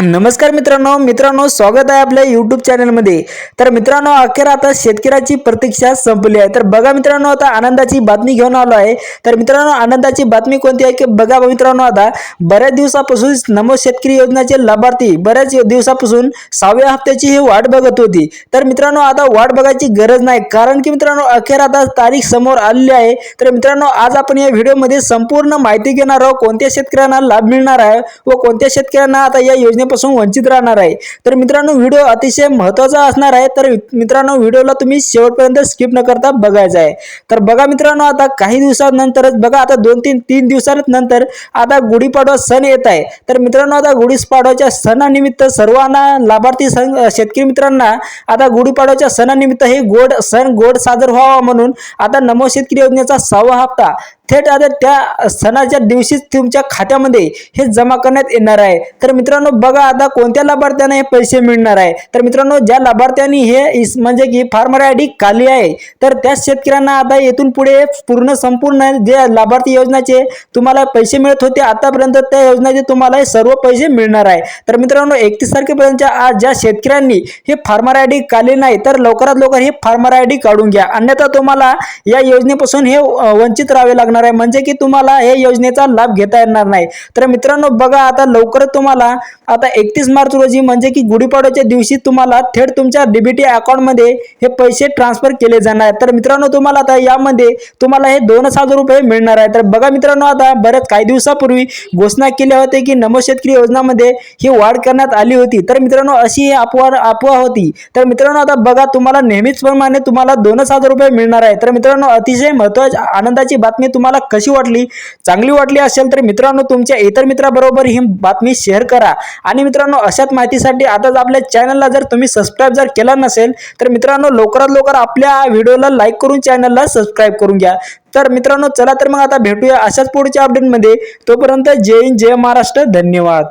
नमस्कार मित्रांनो मित्रांनो स्वागत आहे आपल्या युट्यूब चॅनलमध्ये तर मित्रांनो अखेर आता शेतकऱ्याची प्रतीक्षा संपली आहे. तर बघा मित्रांनो आता आनंदाची बातमी घेऊन आलो आहे. तर मित्रांनो आनंदाची बातमी कोणती आहे की बघा मित्रांनो आता बऱ्याच दिवसापासून नमो शेतकरी योजनेचे लाभार्थी बऱ्याच दिवसापासून सहाव्या हप्त्याची ही वाट बघत होती. तर मित्रांनो आता वाट बघायची गरज नाही. कारण की मित्रांनो अखेर आता तारीख समोर आलेली आहे. तर मित्रांनो आज आपण या व्हिडिओमध्ये संपूर्ण माहिती घेणार आहोत. कोणत्या शेतकऱ्यांना लाभ मिळणार आहे व कोणत्या शेतकऱ्यांना आता या योजनेपासून वंचित राहणार आहे. तर मित्रांनो व्हिडिओ अतिशय महत्त्वाचा असणार आहे. तर मित्रांनो व्हिडिओला तुम्ही शेवटपर्यंत स्किप न करता बघायचा आहे. तर बघा मित्रांनो आता काही दिवसानंतरच बघा आता दोन तीन तीन दिवसानंतर आता गुढीपाडवा सण येत आहे. तर मित्रांनो आता गुढीपाडव्याच्या सणानिमित्त सर्वांना लाभार्थी सं शेतकरी मित्रांना आता गुढीपाडव्याच्या सणानिमित्त हे गोड सण गोड साजर व्हावा म्हणून आता नमो शेतकरी योजनेचा सहावा हप्ता. थेट आता त्या सणाच्या दिवशीच तुमच्या खात्यामध्ये हे जमा करण्यात येणार आहे. तर मित्रांनो बघा आता कोणत्या लाभार्थ्यांना हे पैसे मिळणार आहे. तर मित्रांनो ज्या लाभार्थ्यांनी हे इस- म्हणजे की फार्मर आय डी काढली आहे तर त्याच शेतकऱ्यांना आता येथून पुढे पूर्ण संपूर्ण जे लाभार्थी योजनेचे तुम्हाला पैसे मिळत होते आतापर्यंत त्या योजनेचे तुम्हाला हे सर्व पैसे मिळणार आहे. तर मित्रांनो एकतीस तारखेपर्यंतच्या आज ज्या शेतकऱ्यांनी हे फार्मर आय डी काढले नाही तर लवकरात लवकर हे फार्मर आय डी काढून घ्या. अन्यथा तुम्हाला या योजनेपासून हे वंचित राहावे लागणार आहे. म्हणजे की तुम्हाला हे योजनेचा लाभ घेता येणार नाही. तर मित्रांनो बघा आता लवकरच तुम्हाला आता एकतीस मार्च रोजी म्हणजे की गुढीपाडव्याच्या दिवशी तुम्हाला थेट तुमच्या डीबीटी अकाउंटमध्ये हे पैसे ट्रान्सफर केले जाणार. आहेत तर मित्रांनो तुम्हाला आता यामध्ये तुम्हाला हे दोनच हजार रुपये मिळणार आहे. तर बघा मित्रांनो आता बऱ्याच काही दिवसापूर्वी घोषणा केली होती की नमो शेतकरी योजनामध्ये ही वाढ करण्यात आली होती. तर मित्रांनो अशी अपवा अफवा होती. तर मित्रांनो आता बघा तुम्हाला नेहमीच प्रमाणे तुम्हाला दोनच हजार रुपये मिळणार आहे. तर मित्रांनो अतिशय महत्वाची आनंदाची बातमी तुम्हाला तुम्हाला कशी वाटली? चांगली वाटली असेल तर मित्रांनो तुमच्या इतर मित्राबरोबर ही बातमी शेअर करा. आणि मित्रांनो अशाच माहितीसाठी आताच आपल्या चॅनलला जर तुम्ही सबस्क्राईब जर केला नसेल तर मित्रांनो लवकरात लवकर आपल्या व्हिडिओला लाईक करून चॅनलला सबस्क्राईब करून घ्या. तर मित्रांनो चला तर मग आता भेटूया अशाच पुढच्या अपडेटमध्ये तोपर्यंत जय हिंद जय महाराष्ट्र. धन्यवाद.